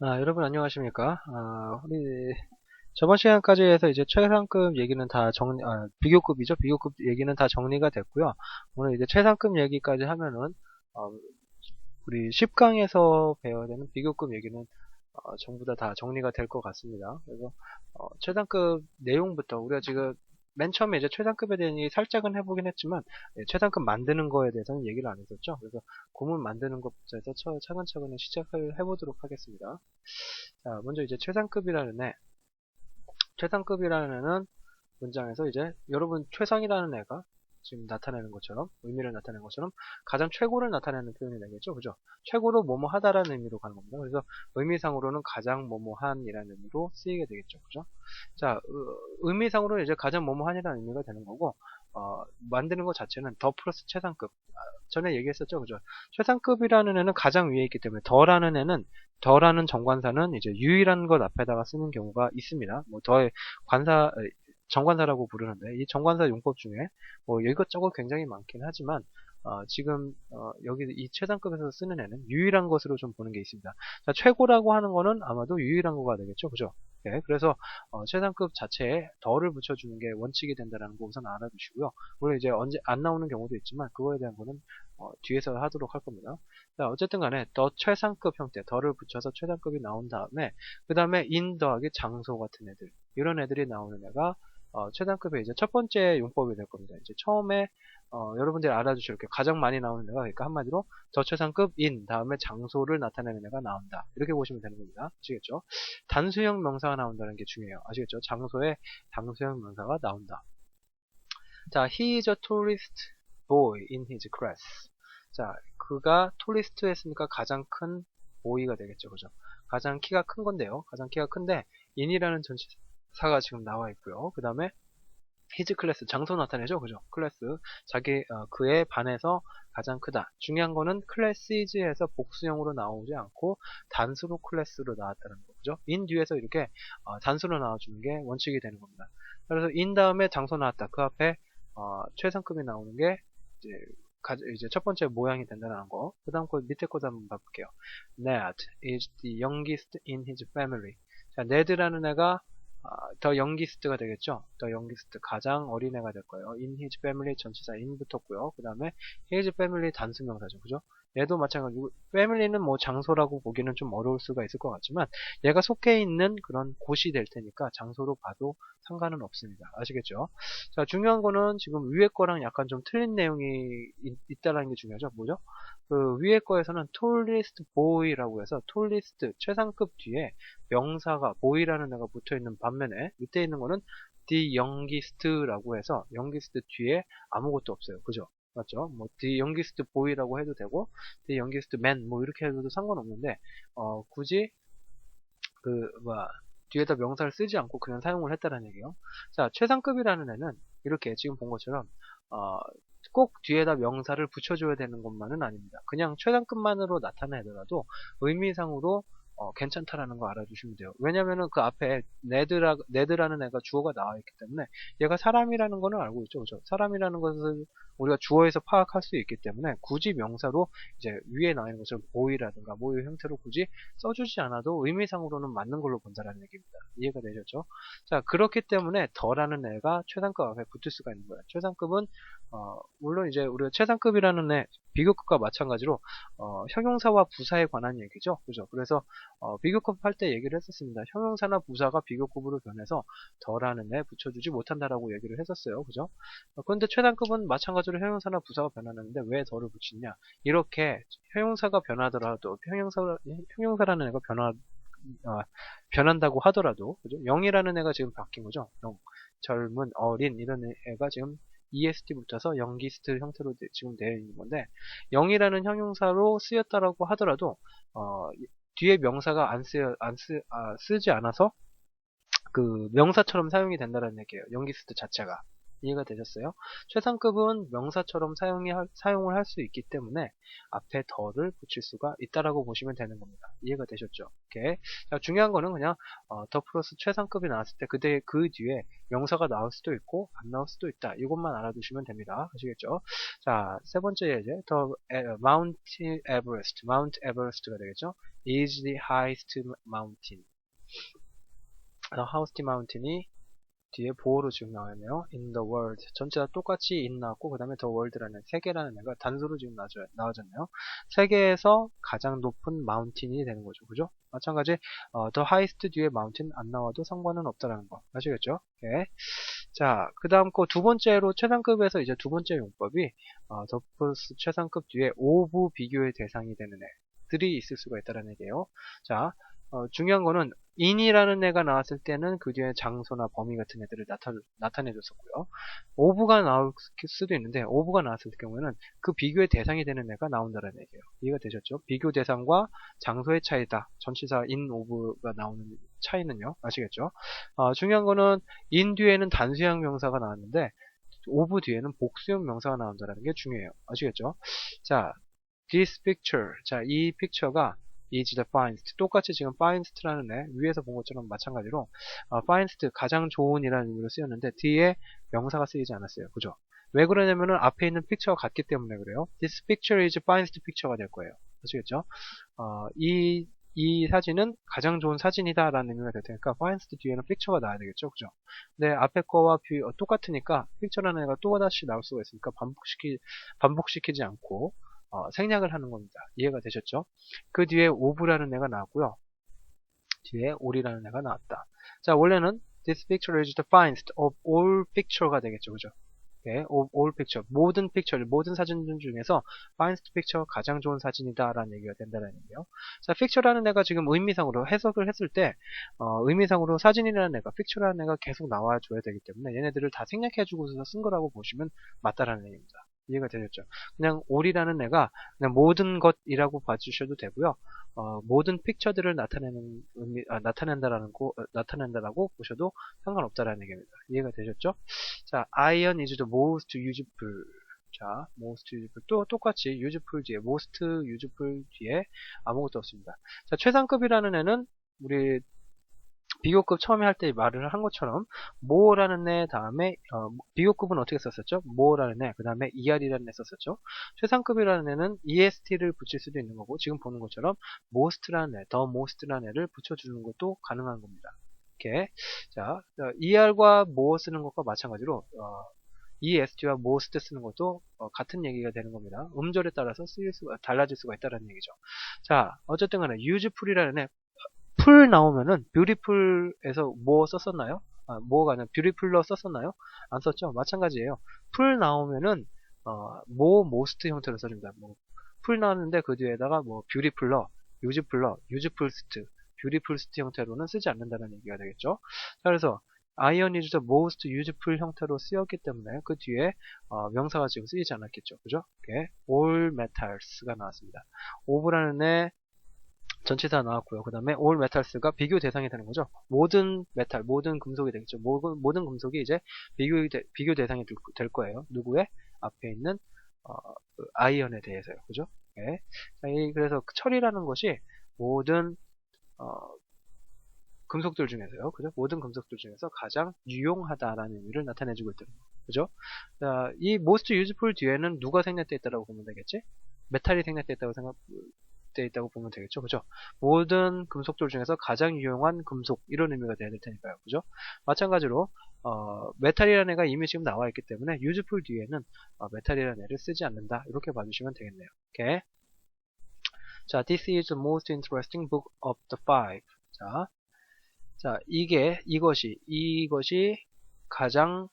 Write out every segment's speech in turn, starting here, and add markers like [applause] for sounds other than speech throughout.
아, 여러분 안녕하십니까? 아, 우리 저번 시간까지 해서 이제 최상급 얘기는 다 정리, 아, 비교급이죠. 비교급 얘기는 다 정리가 됐고요. 오늘 이제 최상급 얘기까지 하면은 어, 우리 10강에서 배워야 되는 비교급 얘기는 어, 전부 다 다 정리가 될 것 같습니다. 그래서 어, 최상급 내용부터 우리가 지금 맨 처음에 이제 최상급에 대한 얘기 살짝은 해보긴 했지만 예, 최상급 만드는 거에 대해서는 얘기를 안 했었죠. 그래서 고문 만드는 것부터 해서 처- 차근차근 시작을 해보도록 하겠습니다. 자, 먼저 이제 최상급이라는 애. 최상급이라는 애는 문장에서 이제 여러분 최상이라는 애가 지금 나타내는 것처럼 의미를 나타내는 것처럼 가장 최고를 나타내는 표현이 되겠죠? 그죠? 최고로 뭐뭐 하다라는 의미로 가는 겁니다. 그래서 의미상으로는 가장 뭐뭐한이라는 의미로 쓰이게 되겠죠? 그죠? 자 어, 의미상으로는 이제 가장 뭐뭐한이라는 의미가 되는 거고 어, 만드는 것 자체는 더 플러스 최상급. 아, 전에 얘기했었죠? 그죠? 최상급이라는 애는 가장 위에 있기 때문에 더라는 애는 더라는 정관사는 이제 유일한 것 앞에다가 쓰는 경우가 있습니다. 뭐 더의 관사 정관사라고 부르는데 이 정관사 용법 중에 뭐 이것저것 굉장히 많긴 하지만 어, 지금 어, 여기 이 최상급에서 쓰는 애는 유일한 것으로 좀 보는 게 있습니다. 자, 최고라고 하는 거는 아마도 유일한 거가 되겠죠, 그죠? 네, 그래서 어, 최상급 자체에 덜을 붙여주는 게 원칙이 된다는 거 우선 알아두시고요. 물론 이제 언제 안 나오는 경우도 있지만 그거에 대한 거는 어, 뒤에서 하도록 할 겁니다. 자, 어쨌든 간에 더 최상급 형태, 덜을 붙여서 최상급이 나온 다음에 그 다음에 인 더하기 장소 같은 애들 이런 애들이 나오는 애가 어, 최단급의 이제 첫 번째 용법이 될 겁니다. 이제 처음에 어, 여러분들이 알아주실 게 가장 많이 나오는 애가 그러니까 한마디로 저최상급인 다음에 장소를 나타내는 애가 나온다. 이렇게 보시면 되는 겁니다. 아시겠죠? 단수형 명사가 나온다는 게 중요해요. 아시겠죠? 장소에 단수형 명사가 나온다. 자, he is a tourist boy in his class. 자, 그가 토리스트 했으니까 가장 큰 보이가 되겠죠. 그죠? 가장 키가 큰 건데요. 가장 키가 큰데 in이라는 전체 4가 지금 나와 있고요. 그 다음에 히즈 클래스 장소 나타내죠 그죠 클래스 자기 어, 그에 반해서 가장 크다 중요한 거는 클래스이즈에서 복수형으로 나오지 않고 단수로 클래스로 나왔다는 거죠 인 뒤에서 이렇게 어, 단수로 나와주는 게 원칙이 되는 겁니다 그래서 인 다음에 장소 나왔다 그 앞에 어, 최상급이 나오는 게 이제, 가, 이제 첫 번째 모양이 된다는 거. 그 다음 거 밑에 것도 한번 봐볼게요. Ned is the youngest in his family. 자, 네드라는 애가 아, 더 youngest가 되겠죠. 더 youngest 가장 어린 애가 될 거예요. In his family 전치사 in 붙었고요. 그 다음에 his family 단수명사죠. 그죠? 얘도 마찬가지고 family는 뭐 장소라고 보기는 좀 어려울 수가 있을 것 같지만 얘가 속해 있는 그런 곳이 될 테니까 장소로 봐도 상관은 없습니다. 아시겠죠? 자, 중요한 거는 지금 위에 거랑 약간 좀 틀린 내용이 있, 다라는게 중요하죠. 뭐죠? 그 위에 거에서는 tallest boy라고 해서 tallest 최상급 뒤에 명사가 boy라는 애가 붙어 있는 반면에 밑에 있는 거는 the youngest라고 해서 youngest 뒤에 아무것도 없어요. 그죠? 맞죠? 뭐 the youngest boy라고 해도 되고 the youngest man 뭐 이렇게 해도 상관없는데 어, 굳이 그 뭐야 뒤에다 명사를 쓰지 않고 그냥 사용을 했다는 얘기예요. 자, 최상급이라는 애는 이렇게 지금 본 것처럼 어, 꼭 뒤에다 명사를 붙여줘야 되는 것만은 아닙니다. 그냥 최상급만으로 나타내더라도 의미상으로 어, 괜찮다라는 거 알아주시면 돼요. 왜냐면은 그 앞에 네드라, 네드라는 애가 주어가 나와 있기 때문에 얘가 사람이라는 거는 알고 있죠. 그죠? 사람이라는 것을 우리가 주어에서 파악할 수 있기 때문에 굳이 명사로 이제 위에 나와 있는 것처럼 보이라든가 모의 형태로 굳이 써주지 않아도 의미상으로는 맞는 걸로 본다라는 얘기입니다. 이해가 되셨죠? 자, 그렇기 때문에 더라는 애가 최상급 앞에 붙을 수가 있는 거예요. 최상급은 어, 물론 이제 우리가 최상급이라는 애 비교급과 마찬가지로 어, 형용사와 부사에 관한 얘기죠. 그죠? 그래서 어, 비교급 할 때 얘기를 했었습니다. 형용사나 부사가 비교급으로 변해서 더라는 애 붙여주지 못한다라고 얘기를 했었어요. 그죠? 어, 그런데 최단급은 마찬가지로 형용사나 부사가 변하는데 왜 더를 붙이냐? 이렇게 형용사가 변하더라도 형용사 형용사라는 애가 변화 어, 변한다고 하더라도 그죠? 0이라는 애가 지금 바뀐 거죠. 0. 젊은 어린 이런 애가 지금 est 붙어서 영기스트 형태로 되- 지금 되어 있는 건데 0이라는 형용사로 쓰였다라고 하더라도 어, 뒤에 명사가 안 쓰여 안 쓰, 아, 쓰지 않아서 그 명사처럼 사용이 된다는 얘기예요. 영기스트 자체가. 이해가 되셨어요? 최상급은 명사처럼 사용이 할- 사용을 할 수 있기 때문에 앞에 더를 붙일 수가 있다라고 보시면 되는 겁니다. 이해가 되셨죠? 오케이. 자, 중요한 거는 그냥 어, 더 플러스 최상급이 나왔을 때 그때 그 뒤에 명사가 나올 수도 있고 안 나올 수도 있다. 이것만 알아두시면 됩니다. 아시겠죠? 자, 세 번째 이제 더 Mount Everest, Mount Everest가 되겠죠? is the highest mountain. Highest mountain이 뒤에 보호로 지금 나와있네요. in the world. 전체가 똑같이 in 나왔고, 그 다음에 the world라는 세계라는 애가 단수로 지금 나와져, 나와졌네요. 세계에서 가장 높은 mountain이 되는 거죠. 그죠? 마찬가지, 어, the highest 뒤에 mountain 안 나와도 상관은 없다라는 거. 아시겠죠? 예. 자, 그 다음 거 두 번째로 최상급에서 이제 두 번째 용법이, 어, 더 플러스 최상급 뒤에 오부 비교의 대상이 되는 애 들이 있을 수가 있다는 얘기예요. 자, 어, 중요한 거는 in이라는 애가 나왔을 때는 그 뒤에 장소나 범위 같은 애들을 나타, 나타내줬었고요. 오브가 나올 수도 있는데 오브가 나왔을 경우에는 그 비교의 대상이 되는 애가 나온다는 얘기예요. 이해가 되셨죠? 비교 대상과 장소의 차이다. 전치사 in 오브가 나오는 차이는요. 아시겠죠? 어, 중요한 거는 in 뒤에는 단수형 명사가 나왔는데 오브 뒤에는 복수형 명사가 나온다는 게 중요해요. 아시겠죠? 자, this picture. 자, 이 픽처가 is the finest. 똑같이 지금 finest라는 애 위에서 본 것처럼 마찬가지로 어, finest 가장 좋은이라는 의미로 쓰였는데 뒤에 명사가 쓰이지 않았어요. 그죠? 왜 그러냐면은 앞에 있는 픽처가 같기 때문에 그래요. This picture is finest picture가 될 거예요. 아시겠죠? 어, 이, 이 사진은 가장 좋은 사진이다 라는 의미가 될 테니까 finest 뒤에는 픽처가 나와야 되겠죠. 그죠? 근데 앞에 거와 비, 어, 똑같으니까 픽처라는 애가 또다시 나올 수가 있으니까 반복시키, 반복시키지 않고 어, 생략을 하는 겁니다. 이해가 되셨죠? 그 뒤에 오브라는 애가 나왔고요. 뒤에 올이라는 애가 나왔다. 자, 원래는 this picture is the finest of all picture가 되겠죠. 그죠? 네, of all picture. 모든 픽처, 모든 사진 중에서 finest picture 가장 좋은 사진이다 라는 얘기가 된다는 얘기예요. 자, picture라는 애가 지금 의미상으로 해석을 했을 때 어, 의미상으로 사진이라는 애가 picture라는 애가 계속 나와줘야 되기 때문에 얘네들을 다 생략해주고서 쓴 거라고 보시면 맞다라는 얘기입니다. 이해가 되셨죠? 그냥 올이라는 애가 그냥 모든 것이라고 봐주셔도 되고요. 어, 모든 픽처들을 나타내는 의미, 아, 나타낸다라는 거, 어, 나타낸다라고 보셔도 상관없다라는 얘기입니다. 이해가 되셨죠? 자, iron is the most useful. 자, most useful. 또 똑같이 useful 뒤에, most useful 뒤에 아무것도 없습니다. 자, 최상급이라는 애는 우리 비교급 처음에 할 때 말을 한 것처럼 more라는 애 다음에 어, 비교급은 어떻게 썼었죠? more라는 애, 그 다음에 er이라는 애 썼었죠. 최상급이라는 애는 est를 붙일 수도 있는 거고 지금 보는 것처럼 most라는 애, the most라는 애를 붙여주는 것도 가능한 겁니다. 이렇게 자, er과 more 쓰는 것과 마찬가지로 어, est와 most 쓰는 것도 어, 같은 얘기가 되는 겁니다. 음절에 따라서 쓰일 수가 달라질 수가 있다는 얘기죠. 자, 어쨌든 간에 useful이라는 애 풀 나오면은 beautiful에서 뭐 썼었나요? 아, 뭐가 아니라 beautiful로 썼었나요? 안 썼죠? 마찬가지예요. 풀 나오면은 어, 뭐 most 형태로 써줍니다. 뭐, 풀 나왔는데 그 뒤에다가 뭐 beautiful러, useful러, usefulst, beautifulst 형태로는 쓰지 않는다는 얘기가 되겠죠. 자, 그래서 the most useful 형태로 쓰였기 때문에 그 뒤에 어, 명사가 지금 쓰이지 않았겠죠. 그죠? 이렇게 all metals가 나왔습니다. of라는 애 전체사 나왔고요. 그 다음에 all metals가 비교 대상이 되는 거죠. 모든 메탈, 모든 금속이 되겠죠. 모든, 모든 금속이 이제 비교, 대, 비교 대상이 될, 될 거예요. 누구의? 앞에 있는 어, 그 아이언에 대해서요. 그죠? 네. 그래서 철이라는 것이 모든 어, 금속들 중에서요. 그죠? 모든 금속들 중에서 가장 유용하다라는 의미를 나타내주고 있다는 거. 그죠? 자, 이 most useful 뒤에는 누가 생략되어 있다고 보면 되겠지? 메탈이 생략되어 있다고 생각, 되어 있다고 보면 되겠죠. 그죠? 모든 금속들 중에서 가장 유용한 금속 이런 의미가 돼야 될 테니까요. 그죠? 마찬가지로 어, 메탈이라는 애가 이미 지금 나와 있기 때문에 useful 뒤에는 어, 메탈이라는 애를 쓰지 않는다. 이렇게 봐주시면 되겠네요. 오케이. 자, this is the most interesting book of the five. 자, 자, 이게 이것이 이것이 가장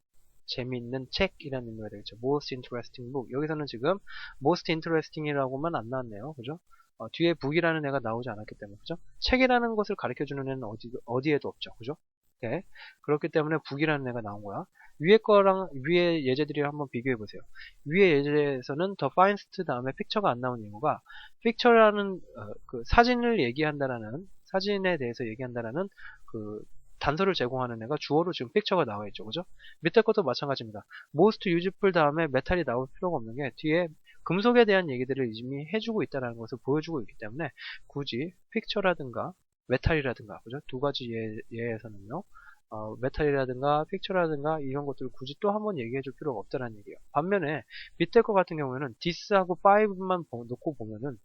재미있는 책이라는 의미가 되겠죠. most interesting book. 여기서는 지금 most interesting이라고만 안 나왔네요. 그죠? 어, 뒤에 북이라는 애가 나오지 않았기 때문에 그죠? 책이라는 것을 가르쳐주는 애는 어디, 어디에도 없죠. 그죠? 네. 그렇기 때문에 북이라는 애가 나온 거야. 위에 거랑 위에 예제들이 한번 비교해 보세요. 위에 예제에서는 더 파인스트 다음에 픽처가 안 나온 이유가 픽처라는 어, 그 사진을 얘기한다라는 사진에 대해서 얘기한다라는 그 단서를 제공하는 애가 주어로 지금 픽처가 나와 있죠. 그죠? 밑에 것도 마찬가지입니다. most useful 다음에 메탈이 나올 필요가 없는 게 뒤에 금속에 대한 얘기들을 이미 해주고 있다는 것을 보여주고 있기 때문에 굳이 픽처라든가 메탈이라든가 그죠? 두 가지 예, 예에서는요. 어, 메탈이라든가 픽처라든가 이런 것들을 굳이 또 한번 얘기해 줄 필요가 없다는 얘기예요. 반면에 밑에 거 같은 경우에는 디스하고 5만 놓고 보면은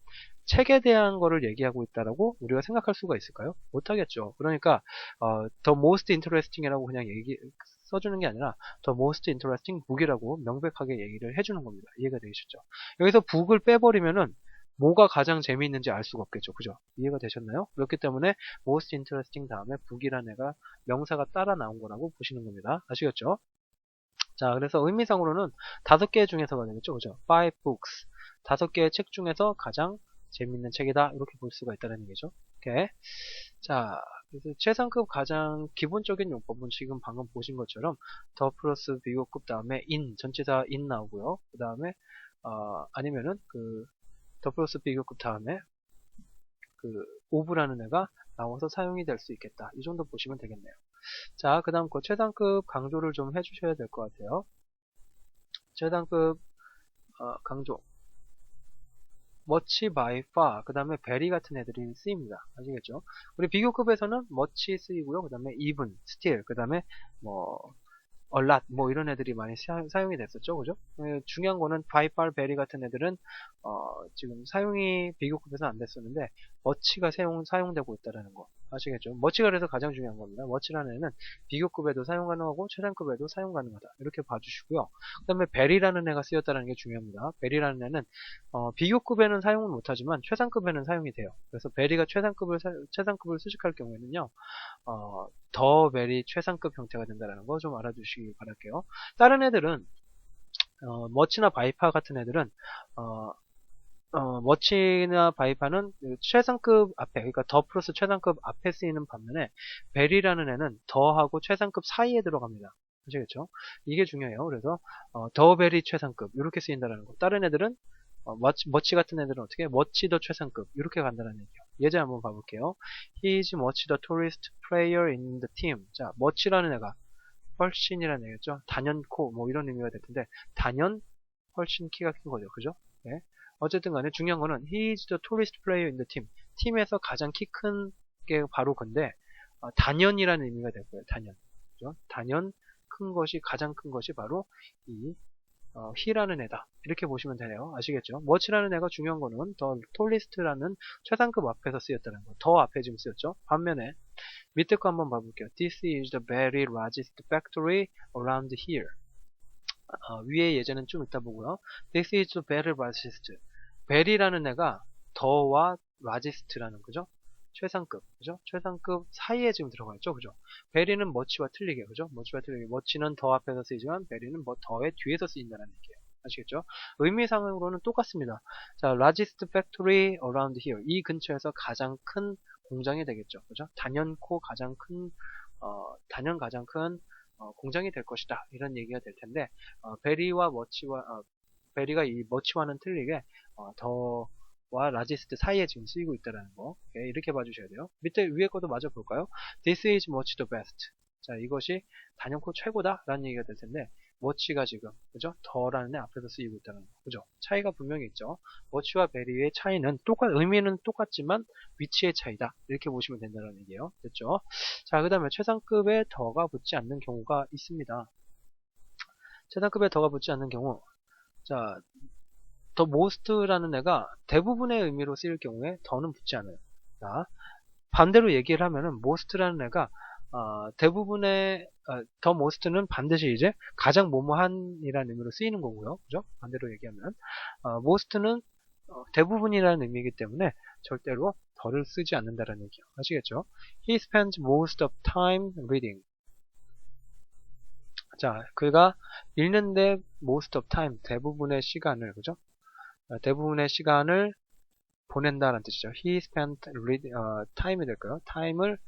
책에 대한 거를 얘기하고 있다라고 우리가 생각할 수가 있을까요? 못하겠죠. 그러니까 어, the most interesting이라고 그냥 얘기 써주는 게 아니라 the most interesting book이라고 명백하게 얘기를 해주는 겁니다. 이해가 되시죠? 여기서 book을 빼버리면은 뭐가 가장 재미있는지 알 수가 없겠죠. 그죠? 이해가 되셨나요? 그렇기 때문에 most interesting 다음에 book이라는 애가 명사가 따라 나온 거라고 보시는 겁니다. 아시겠죠? 자, 그래서 의미상으로는 다섯 개 중에서가 되겠죠. 그죠? five books. 다섯 개의 책 중에서 가장 재밌는 책이다. 이렇게 볼 수가 있다는 얘기죠. 오케이. 자, 그래서 최상급 가장 기본적인 용법은 지금 방금 보신 것처럼 더 플러스 비교급 다음에 in 전체사 in 나오고요. 그 다음에 어, 아니면은 그 더 플러스 비교급 다음에 그 오브라는 애가 나와서 사용이 될 수 있겠다. 이 정도 보시면 되겠네요. 자, 그 다음 그 최상급 강조를 좀 해주셔야 될 것 같아요. 최상급 어, 강조 much by far 그 다음에 very 같은 애들이 쓰입니다. 아시겠죠? 우리 비교급에서는 much 쓰이고요. 그 다음에 even, still, 그 다음에 뭐 a lot 뭐 이런 애들이 많이 사, 용이 됐었죠. 그죠? 예, 중요한 거는 by far, very 같은 애들은 어, 지금 사용이 비교급에서 안 됐었는데 much가 사용, 사용되고 있다는 거. 아시겠죠? 머치가 그래서 가장 중요한 겁니다. 머치라는 애는 비교급에도 사용 가능하고 최상급에도 사용 가능하다. 이렇게 봐주시고요. 그 다음에 벨이라는 애가 쓰였다는 게 중요합니다. 벨이라는 애는 어, 비교급에는 사용을 못하지만 최상급에는 사용이 돼요. 그래서 벨이가 최상급을 최상급을 수식할 경우에는요. 어, 더 벨이 최상급 형태가 된다는 거 좀 알아두시기 바랄게요. 다른 애들은 어, 머치나 바이파 같은 애들은 어, 어, 머치나 바이파는 그 최상급 앞에, 그러니까 더 플러스 최상급 앞에 쓰이는 반면에 벨이라는 애는 더하고 최상급 사이에 들어갑니다. 아시겠죠? 이게 중요해요. 그래서 어, 더 벨이 최상급 이렇게 쓰인다는 거. 다른 애들은 어, 머치, 머치, 같은 애들은 어떻게 머치 더 최상급 이렇게 간다는 얘기예요. 예제 한번 봐볼게요. He is much the tallest player in the team. 자, 머치라는 애가 훨씬이라는 얘기죠. 단연코 뭐 이런 의미가 될 텐데 단연 훨씬 키가 큰 거죠. 그죠? 네. 어쨌든 간에 중요한 거는 he is the tallest player in the team. 팀에서 가장 키 큰 게 바로 근데 어, 단연이라는 의미가 될 거예요. 단연. 그죠? 단연 큰 것이 가장 큰 것이 바로 이 어, he라는 애다. 이렇게 보시면 되네요. 아시겠죠? much라는 애가 중요한 거는 더 tallest라는 최상급 앞에서 쓰였다는 거. 더 앞에 지금 쓰였죠. 반면에 밑에 거 한번 봐볼게요. This is the very largest factory around here. 어, 위에 예제는 좀 이따 보고요. This is very largest. 벨이라는 애가 더와 라지스트라는 거죠. 최상급, 그죠? 최상급 사이에 지금 들어가 있죠, 그죠? 베리는 머치와 틀리게, 그죠? 머치와 틀리게. 머치는 더 앞에서 쓰이지만 베리는 뭐 더의 뒤에서 쓰인다는 얘기예요. 아시겠죠? 의미상으로는 똑같습니다. 자, largest factory around here. 이 근처에서 가장 큰 공장이 되겠죠, 그죠? 단연코 가장 큰, 어, 단연 가장 큰 어, 공장이 될 것이다. 이런 얘기가 될 텐데, 어, 베리와 머치와, 어, 베리가 이 머치와는 틀리게 어, 더와 라지스트 사이에 지금 쓰이고 있다는 거 예, 이렇게 봐주셔야 돼요. 밑에 위에 것도 마저 볼까요? This is much the best. 자 이것이 단연코 최고다 라는 얘기가 될 텐데 머치가 지금 그죠? 더라는 애 앞에서 쓰이고 있다는 거 그죠? 차이가 분명히 있죠. 머치와 베리의 차이는 똑같 의미는 똑같지만 위치의 차이다 이렇게 보시면 된다는 얘기예요. 됐죠? 자 그 다음에 최상급에 더가 붙지 않는 경우가 있습니다. 최상급에 더가 붙지 않는 경우 자더 most라는 애가 대부분의 의미로 쓰일 경우에 더는 붙지 않아요. 자, 반대로 얘기를 하면은 most라는 애가 어, 대부분의 어, 더 most는 반드시 이제 가장 뭐뭐한이라는 의미로 쓰이는 거고요. 그죠? 반대로 얘기하면 어, most는 어, 대부분이라는 의미이기 때문에 절대로 더를 쓰지 않는다라는 얘기예요. 아시겠죠? He spends most of time reading. 자, 그가 읽는데 most of time, 대부분의 시간을, 그죠? 어, 대부분의 시간을 보낸다는 뜻이죠. He spent read, 어, time이 될까요? time을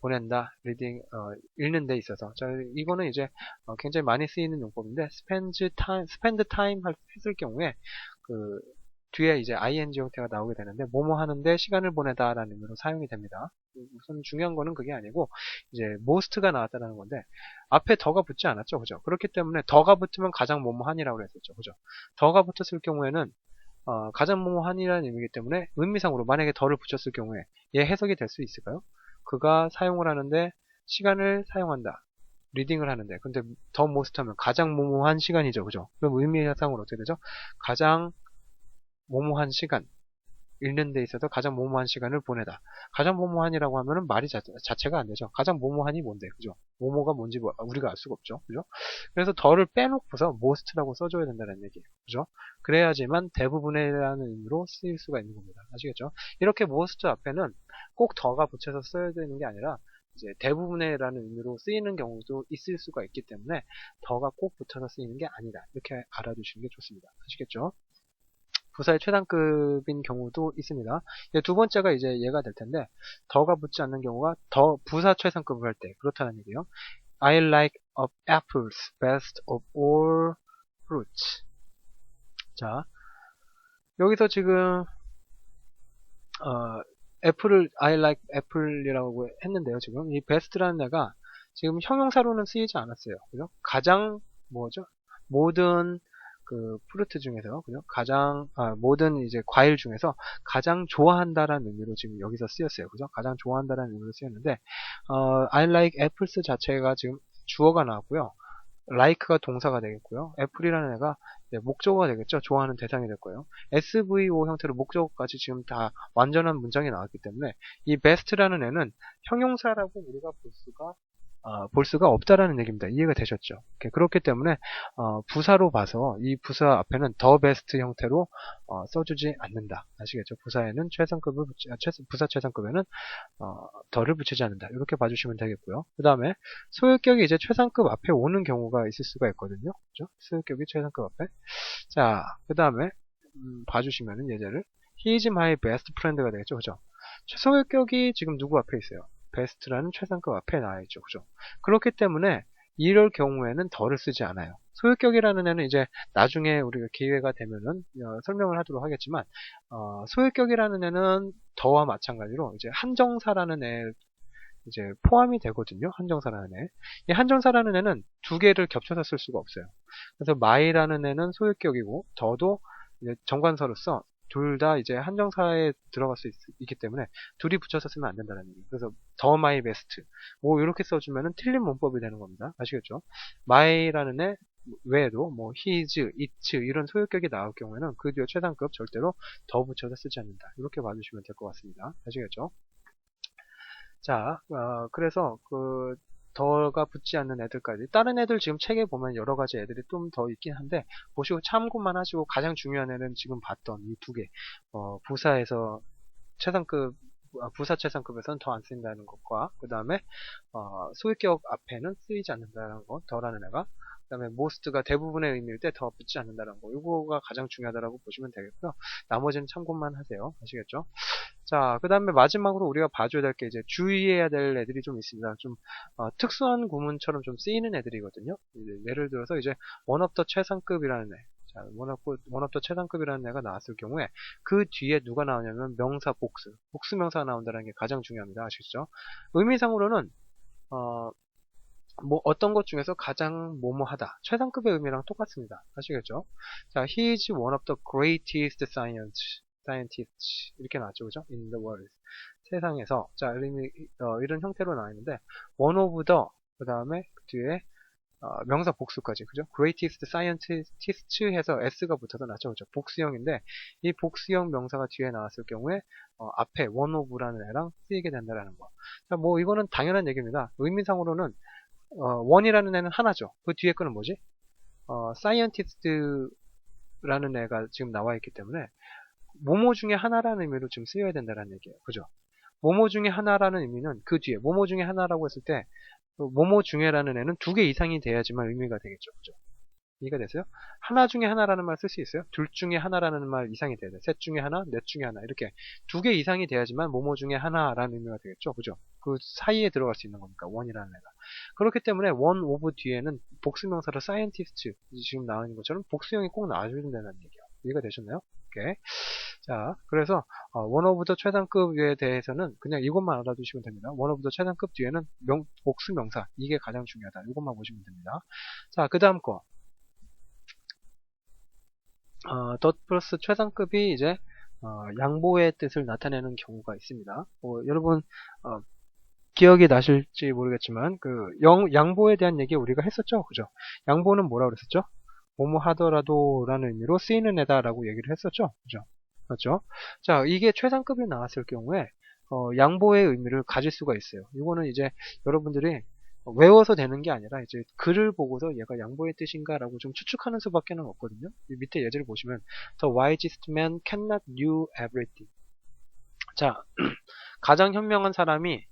보낸다, reading, 어, 읽는 데 있어서. 자, 이거는 이제 어, 굉장히 많이 쓰이는 용법인데, spend time, spend time 할, 했을 경우에, 그, 뒤에 이제 ing 형태가 나오게 되는데 뭐뭐 하는데 시간을 보내다 라는 의미로 사용이 됩니다. 우선 중요한 거는 그게 아니고 이제 most가 나왔다는 건데 앞에 더가 붙지 않았죠, 그죠? 그렇기 때문에 더가 붙으면 가장 뭐뭐 한이라고 그랬었죠, 그죠? 더가 붙었을 경우에는 어, 가장 뭐뭐 한이라는 의미이기 때문에 의미상으로 만약에 더를 붙였을 경우에 얘 해석이 될 수 있을까요? 그가 사용을 하는데 시간을 사용한다. 리딩을 하는데. 근데 더 most 하면 가장 모모한 시간이죠. 그죠? 그럼 의미상으로 어떻게 되죠? 가장 모모한 시간 읽는 데 있어서 가장 모모한 시간을 보내다. 가장 모모한이라고 하면은 말이 자, 체가안 되죠. 가장 모모한이 뭔데 그죠? 모모가 뭔지 뭐- 우리가 알 수가 없죠 그죠? 그래서 더를 빼놓고서 most라고 써줘야 된다는 얘기예요 그죠? 그래야지만 대부분이라는 의미로 쓰일 수가 있는 겁니다. 아시겠죠? 이렇게 most 앞에는 꼭 더가 붙여서 써야 되는 게 아니라 이제 대부분의라는 의미로 쓰이는 경우도 있을 수가 있기 때문에 더가 꼭 붙어서 쓰이는 게 아니다. 이렇게 알아두시는 게 좋습니다. 아시겠죠? 부사의 최단급인 경우도 있습니다. 이제 두 번째가 이제 얘가 될 텐데 더가 붙지 않는 경우가 더 부사 최상급을 할 때 그렇다는 얘기예요. I like of apples best of all fruits. 자, 여기서 지금 어, 애플을 I like apple이라고 했는데요. 지금 이 best라는 애가 지금 형용사로는 쓰이지 않았어요. 그죠? 가장 뭐죠? 모든 그 프루트 중에서 그죠? 가장 아, 모든 이제 과일 중에서 가장 좋아한다라는 의미로 지금 여기서 쓰였어요. 그죠? 가장 좋아한다라는 의미로 쓰였는데 어, I like apples 자체가 지금 주어가 나왔고요. like가 동사가 되겠고요. 애플이라는 애가 목적어가 되겠죠. 좋아하는 대상이 될 거예요. SVO 형태로 목적어까지 지금 다 완전한 문장이 나왔기 때문에 이 best라는 애는 형용사라고 우리가 볼 수가 어, 볼 수가 없다라는 얘기입니다. 이해가 되셨죠? 그렇기 때문에 어, 부사로 봐서 이 부사 앞에는 더 베스트 형태로 어, 써주지 않는다. 아시겠죠? 부사에는 최상급을 붙이, 아, 최, 부사 최상급에는 어, 더를 붙이지 않는다. 이렇게 봐주시면 되겠고요. 그 다음에 소유격이 이제 최상급 앞에 오는 경우가 있을 수가 있거든요. 그죠? 소유격이 최상급 앞에. 자, 그 다음에 음, 봐주시면은 예제를 He is my best friend가 되겠죠. 그죠? 소유격이 지금 누구 앞에 있어요? 베스트라는 최상급 앞에 나와 있죠. 그죠? 그렇기 때문에 이럴 경우에는 더를 쓰지 않아요. 소유격이라는 애는 이제 나중에 우리가 기회가 되면은 어, 설명을 하도록 하겠지만 어, 소유격이라는 애는 더와 마찬가지로 이제 한정사라는 애 이제 포함이 되거든요. 한정사라는 애. 이 한정사라는 애는 두 개를 겹쳐서 쓸 수가 없어요. 그래서 my라는 애는 소유격이고 더도 이제 정관사로서 둘 다 이제 한정사에 들어갈 수 있, 기 때문에 둘이 붙여서 쓰면 안 된다는 얘기예요. 그래서 더 my best 뭐 이렇게 써주면은 틀린 문법이 되는 겁니다. 아시겠죠? my라는 애 외에도 뭐 his, its 이런 소유격이 나올 경우에는 그 뒤에 최상급 절대로 더 붙여서 쓰지 않는다. 이렇게 봐주시면 될 것 같습니다. 아시겠죠? 자, 어, 그래서 그 더가 붙지 않는 애들까지. 다른 애들 지금 책에 보면 여러 가지 애들이 좀 더 있긴 한데 보시고 참고만 하시고 가장 중요한 애는 지금 봤던 이 두 개, 어, 부사에서 최상급 아, 부사 최상급에서는 더 안 쓰인다는 것과 그 다음에 어, 소유격 앞에는 쓰이지 않는다는 것, 더라는 애가 그 다음에 most가 대부분의 의미일 때 더 붙지 않는다는 거. 이거가 가장 중요하다고 보시면 되겠고요. 나머지는 참고만 하세요. 아시겠죠? 자 그 다음에 마지막으로 우리가 봐줘야 될 게 이제 주의해야 될 애들이 좀 있습니다. 좀 어, 특수한 구문처럼 좀 쓰이는 애들이거든요. 예를 들어서 이제 원업더 최상급이라는 애. 자, 원업더, 최상급이라는 애가 나왔을 경우에 그 뒤에 누가 나오냐면 명사 복수. 복수 명사가 나온다는 게 가장 중요합니다. 아시죠? 의미상으로는 어, 뭐 어떤 것 중에서 가장 뭐뭐하다 최상급의 의미랑 똑같습니다. 아시겠죠? 자, he is one of the greatest scientists 이렇게 나왔죠, 그죠? In the world 세상에서 자 이런, 어, 이런 형태로 나와 있는데 one of the 그 다음에 그 뒤에 어, 명사 복수까지 그죠? greatest scientist 해서 s가 붙어서 나죠, 그죠? 복수형인데 이 복수형 명사가 뒤에 나왔을 경우에 어, 앞에 one of라는 애랑 쓰이게 된다라는 거. 자, 뭐 이거는 당연한 얘기입니다. 의미상으로는 어, 원이라는 애는 하나죠. 그 뒤에 거는 뭐지? 어, 사이언티스트라는 애가 지금 나와 있기 때문에 모모 중에 하나라는 의미로 지금 쓰여야 된다는 얘기예요. 그죠? 모모 중에 하나라는 의미는 그 뒤에 모모 중에 하나라고 했을 때 모모 중에라는 애는 두 개 이상이 돼야지만 의미가 되겠죠. 그죠? 이해가 되세요? 하나 중에 하나라는 말 쓸 수 있어요? 둘 중에 하나라는 말 이상이 돼야 돼요. 셋 중에 하나, 넷 중에 하나 이렇게 두 개 이상이 돼야지만 모모 중에 하나라는 의미가 되겠죠. 그죠? 그 사이에 들어갈 수 있는 거니까 원이라는 애가. 그렇기 때문에 원 오브 뒤에는 복수명사로 scientist 지금 나오는 것처럼 복수형이 꼭 나와줘야 된다는 얘기예요. 이해가 되셨나요? 오케이. 자, 그래서 어, 원어부터 최상급에 대해서는 그냥 이것만 알아두시면 됩니다. 원어부터 최상급 뒤에는 명, 복수 명사 이게 가장 중요하다. 이것만 보시면 됩니다. 자, 그 다음 거. 어, 덧 플러스 최상급이 이제 어, 양보의 뜻을 나타내는 경우가 있습니다. 뭐, 여러분 어, 기억이 나실지 모르겠지만 그 영, 양보에 대한 얘기 우리가 했었죠, 그죠? 양보는 뭐라고 그랬었죠? 뭐뭐 하더라도라는 의미로 쓰이는 애다라고 얘기를 했었죠, 그죠? 맞죠? 자, 이게 최상급이 나왔을 경우에 어, 양보의 의미를 가질 수가 있어요. 이거는 이제 여러분들이 외워서 되는 게 아니라 이제 글을 보고서 얘가 양보의 뜻인가라고 좀 추측하는 수밖에는 없거든요. 밑에 예제를 보시면 The wisest man cannot knew everything. 자, [clears throat] 가장 현명한 사람이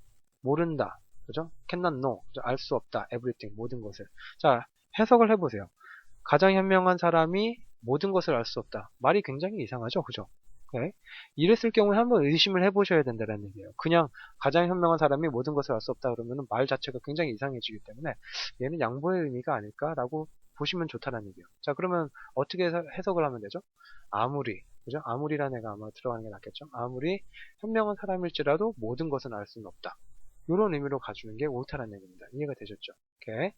모른다. 그죠? cannot know. 알 수 없다. everything. 모든 것을. 자, 해석을 해보세요. 가장 현명한 사람이 모든 것을 알 수 없다. 말이 굉장히 이상하죠? 그죠? 네. 이랬을 경우에 한번 의심을 해보셔야 된다는 얘기예요. 그냥 가장 현명한 사람이 모든 것을 알 수 없다 그러면 말 자체가 굉장히 이상해지기 때문에 얘는 양보의 의미가 아닐까라고 보시면 좋다는 얘기예요. 자 그러면 어떻게 해석을 하면 되죠? 아무리 그죠? 아무리라는 애가 아마 들어가는 게 낫겠죠? 아무리 현명한 사람일지라도 모든 것은 알 수는 없다. 이런 의미로 가주는 게 옳다는 얘기입니다. 이해가 되셨죠? 오케이.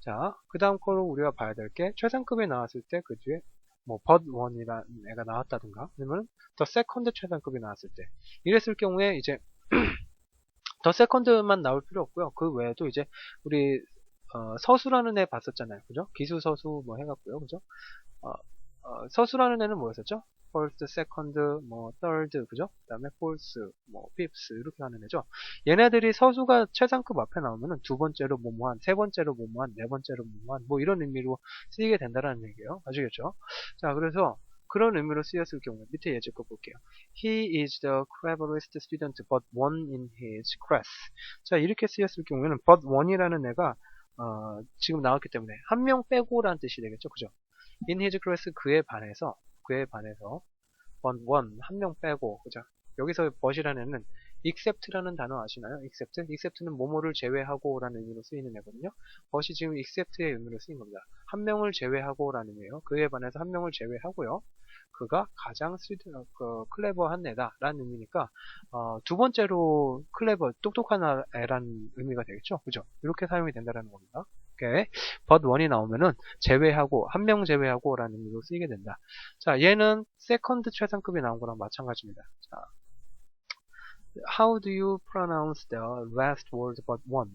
자, 그 다음 거로 우리가 봐야 될 게 최상급에 나왔을 때 그 뒤에 뭐 버드1이라는 애가 나왔다든가 아니면 더 세컨드 최상급이 나왔을 때 이랬을 경우에 이제 [clears throat] 더 세컨드만 나올 필요 없고요. 그 외에도 이제 우리 어, 서수라는 애 봤었잖아요. 그죠? 기수 서수 뭐 해갖고요. 그죠? 어, 어, 서수라는 애는 뭐였었죠? First, second, 뭐 third, 그죠? 그 다음에 fourth, 뭐 fifth 이렇게 하는 애죠. 얘네들이 서수가 최상급 앞에 나오면은 두 번째로 뭐뭐한, 세 번째로 뭐뭐한, 네 번째로 뭐뭐한 뭐 이런 의미로 쓰이게 된다는 얘기예요. 아시겠죠? 자, 그래서 그런 의미로 쓰였을 경우에 밑에 예제 거 볼게요. He is the cleverest student but one in his class. 자, 이렇게 쓰였을 경우에는 but one이라는 애가 어, 지금 나왔기 때문에 한 명 빼고라는 뜻이 되겠죠. 그죠? in his class 그에 반해서 그에 반해서 one, one 한명 빼고 그죠? 여기서 but이라는 애는 except라는 단어 아시나요? except? except는 뭐뭐를 제외하고 라는 의미로 쓰이는 애거든요. but이 지금 except의 의미로 쓰인 겁니다. 한 명을 제외하고 라는 의미예요. 그에 반해서 한 명을 제외하고요. 그가 가장 스위드, 그, 클레버한 애다 라는 의미니까 어, 두 번째로 클레버, 똑똑한 애라는 의미가 되겠죠. 그죠? 이렇게 사용이 된다는 겁니다. 오케이. but one이 나오면은 제외하고 한 명 제외하고 라는 의미로 쓰이게 된다. 자, 얘는 세컨드 최상급이 나온 거랑 마찬가지입니다. 자, how do you pronounce the last word but one?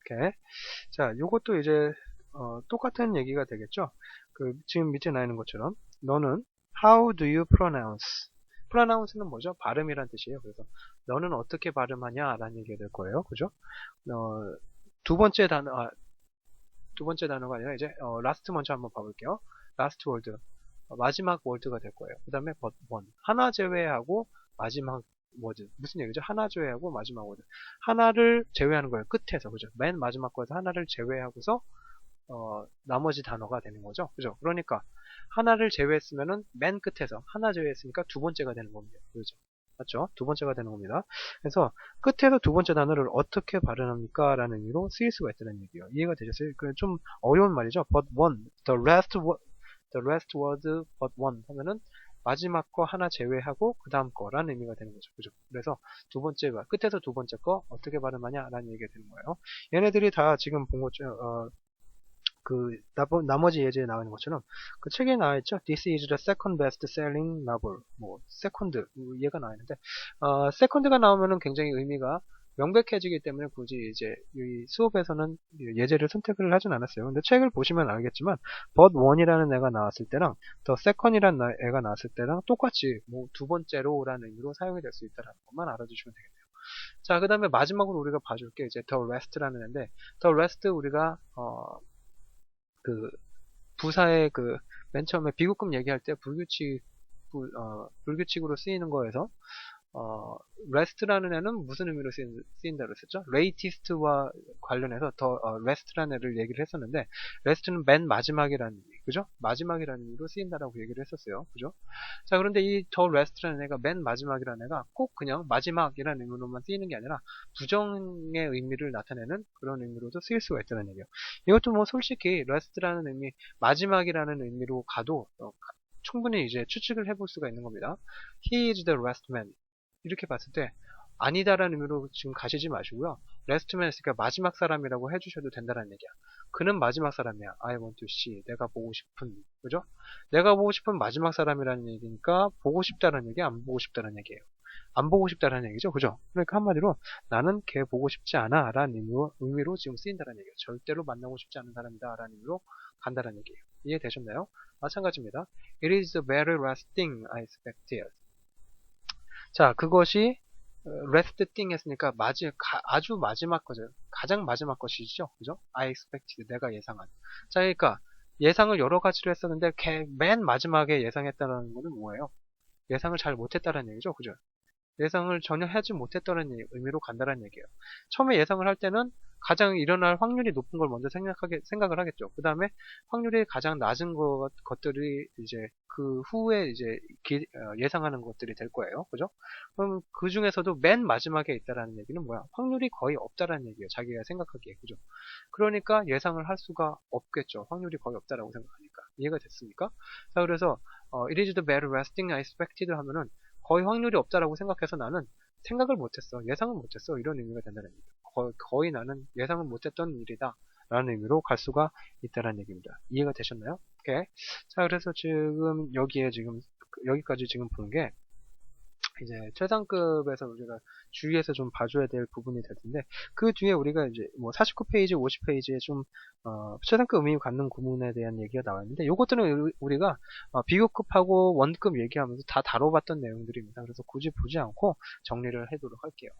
오케이. 자, 요것도 이제 어, 똑같은 얘기가 되겠죠. 그 지금 밑에 나 있는 것처럼 너는 how do you pronounce? pronounce는 뭐죠? 발음이란 뜻이에요. 그래서 너는 어떻게 발음하냐? 라는 얘기가 될 거예요. 그죠? 어, 두 번째 단어, 아, 두 번째 단어가 아니라 이제 어, last 먼저 한번 봐볼게요. last word. 어, 마지막 word가 될 거예요. 그 다음에 one. 하나 제외하고 마지막 word. 무슨 얘기죠? 하나 제외하고 마지막 word. 하나를 제외하는 거예요. 끝에서. 그죠? 맨 마지막 거에서 하나를 제외하고서 어, 나머지 단어가 되는 거죠. 그죠? 그러니까 하나를 제외했으면은 맨 끝에서 하나 제외했으니까 두 번째가 되는 겁니다. 그죠? 맞죠? 두 번째가 되는 겁니다. 그래서 끝에서 두 번째 단어를 어떻게 발음합니까? 라는 의미로 쓰일 수가 있다는 얘기예요. 이해가 되셨어요? 그좀 어려운 말이죠. but one, the last the last word but one 하면은 마지막 거 하나 제외하고 그 다음 거라는 의미가 되는 거죠. 그죠? 그래서 두 번째가 끝에서 두 번째 거 어떻게 발음하냐 라는 얘기가 되는 거예요. 얘네들이 다 지금 본 것처럼 어, 그 나머지 예제에 나오는 것처럼 그 책에 나와 있죠. This is the second best selling novel. 뭐 세컨드 얘가 나와 있는데 어, 세컨드가 나오면은 굉장히 의미가 명백해지기 때문에 굳이 이제 이 수업에서는 예제를 선택을 하진 않았어요. 근데 책을 보시면 알겠지만 but one이라는 애가 나왔을 때랑 the second이라는 애가 나왔을 때랑 똑같이 뭐 두 번째로라는 의미로 사용이 될 수 있다는 것만 알아두시면 되겠네요. 자, 그 다음에 마지막으로 우리가 봐줄 게 이제 the rest라는 애인데 the rest 우리가 어, 그 부사의 그 맨 처음에 비급금 얘기할 때 불규칙 부, 어, 불규칙으로 쓰이는 거에서 어, rest라는 애는 무슨 의미로 쓰인, 쓰인다 그랬었죠? latest와 관련해서 더 어, rest라는 애를 얘기를 했었는데 rest는 맨 마지막이라는 의미, 그죠? 마지막이라는 의미로 쓰인다라고 얘기를 했었어요, 그죠? 자 그런데 이 더 rest라는 애가 맨 마지막이라는 애가 꼭 그냥 마지막이라는 의미로만 쓰이는 게 아니라 부정의 의미를 나타내는 그런 의미로도 쓰일 수가 있다는 얘기예요. 이것도 뭐 솔직히 rest라는 의미, 마지막이라는 의미로 가도 어, 충분히 이제 추측을 해볼 수가 있는 겁니다. He is the last man. 이렇게 봤을 때 아니다라는 의미로 지금 가시지 마시고요. man 있으니까 마지막 사람이라고 해주셔도 된다는 얘기야. 그는 마지막 사람이야. I want to see. 내가 보고 싶은. 그죠? 내가 보고 싶은 마지막 사람이라는 얘기니까 보고 싶다는 얘기, 안 보고 싶다는 얘기예요. 안 보고 싶다는 얘기죠. 그죠? 그러니까 한마디로 나는 걔 보고 싶지 않아 라는 의미로, 의미로 지금 쓰인다는 얘기예요. 절대로 만나고 싶지 않은 사람이다 라는 의미로 간다는 얘기예요. 이해되셨나요? 마찬가지입니다. It is the very last thing I expected. 자, 그것이 last thing 했으니까 마지, 가, 아주 마지막 거죠. 가장 마지막 것이죠. 그죠? I expected. 내가 예상한. 자, 그러니까 예상을 여러 가지로 했었는데 걔맨 마지막에 예상했다는 것은 뭐예요? 예상을 잘 못했다는 얘기죠. 그죠? 예상을 전혀 하지 못했다는 의미로 간다는 얘기예요. 처음에 예상을 할 때는 가장 일어날 확률이 높은 걸 먼저 생각하게, 생각을 하겠죠. 그 다음에 확률이 가장 낮은 것, 것들이 이제 그 후에 이제 기, 어, 예상하는 것들이 될 거예요. 그죠? 그럼 그 중에서도 맨 마지막에 있다라는 얘기는 뭐야? 확률이 거의 없다라는 얘기예요. 자기가 생각하기에. 그죠? 그러니까 예상을 할 수가 없겠죠. 확률이 거의 없다라고 생각하니까. 이해가 됐습니까? 자, 그래서, 어, it is the very last thing I expected 하면은 거의 확률이 없다라고 생각해서 나는 생각을 못했어. 예상을 못했어. 이런 의미가 된다는 얘기죠. 거의, 나는 예상을 못했던 일이다. 라는 의미로 갈 수가 있다는 얘기입니다. 이해가 되셨나요? 오케이. 자, 그래서 지금 여기에 지금, 여기까지 지금 본 게, 이제 최상급에서 우리가 주의해서 좀 봐줘야 될 부분이 될 텐데 그 뒤에 우리가 이제 뭐 49페이지, 50페이지에 좀 어, 최상급 의미 갖는 구문에 대한 얘기가 나왔는데 요것들은 우리가 어, 비교급하고 원급 얘기하면서 다 다뤄봤던 내용들입니다. 그래서 굳이 보지 않고 정리를 해도록 할게요.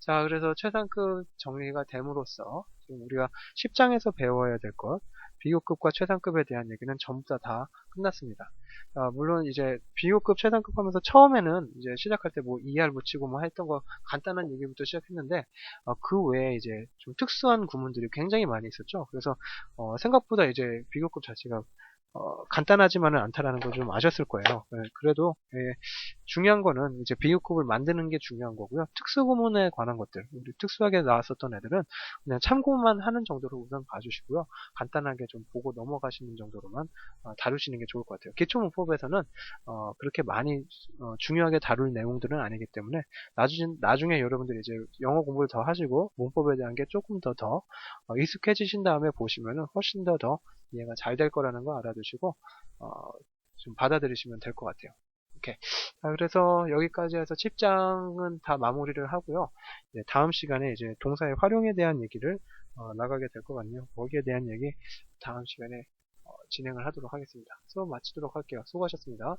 자, 그래서 최상급 정리가 됨으로써 우리가 10장에서 배워야 될 것, 비교급과 최상급에 대한 얘기는 전부 다 다 끝났습니다. 어, 물론 이제 비교급 최상급 하면서 처음에는 이제 시작할 때 뭐 ER 붙이고 뭐 했던 거 간단한 얘기부터 시작했는데 어, 그 외에 이제 좀 특수한 구문들이 굉장히 많이 있었죠. 그래서 어, 생각보다 이제 비교급 자체가 어, 간단하지만은 않다라는 걸 좀 아셨을 거예요. 네, 그래도 예, 중요한 거는 이제 비교급을 만드는 게 중요한 거고요. 특수구문에 관한 것들, 우리 특수하게 나왔었던 애들은 그냥 참고만 하는 정도로 우선 봐주시고요. 간단하게 좀 보고 넘어가시는 정도로만 어, 다루시는 게 좋을 것 같아요. 기초문법에서는 어, 그렇게 많이 어, 중요하게 다룰 내용들은 아니기 때문에 나중, 나중에 여러분들이 이제 영어 공부를 더 하시고 문법에 대한 게 조금 더더 익숙해지신 다음에 보시면은 훨씬 더더 이해가 잘 될 거라는 거 알아두시고 어, 좀 받아들이시면 될 것 같아요. 오케이. 자, 그래서 여기까지 해서 10장은 다 마무리를 하고요. 다음 시간에 이제 동사의 활용에 대한 얘기를 어, 나가게 될 것 같네요. 거기에 대한 얘기 다음 시간에 어, 진행을 하도록 하겠습니다. 수업 마치도록 할게요. 수고하셨습니다.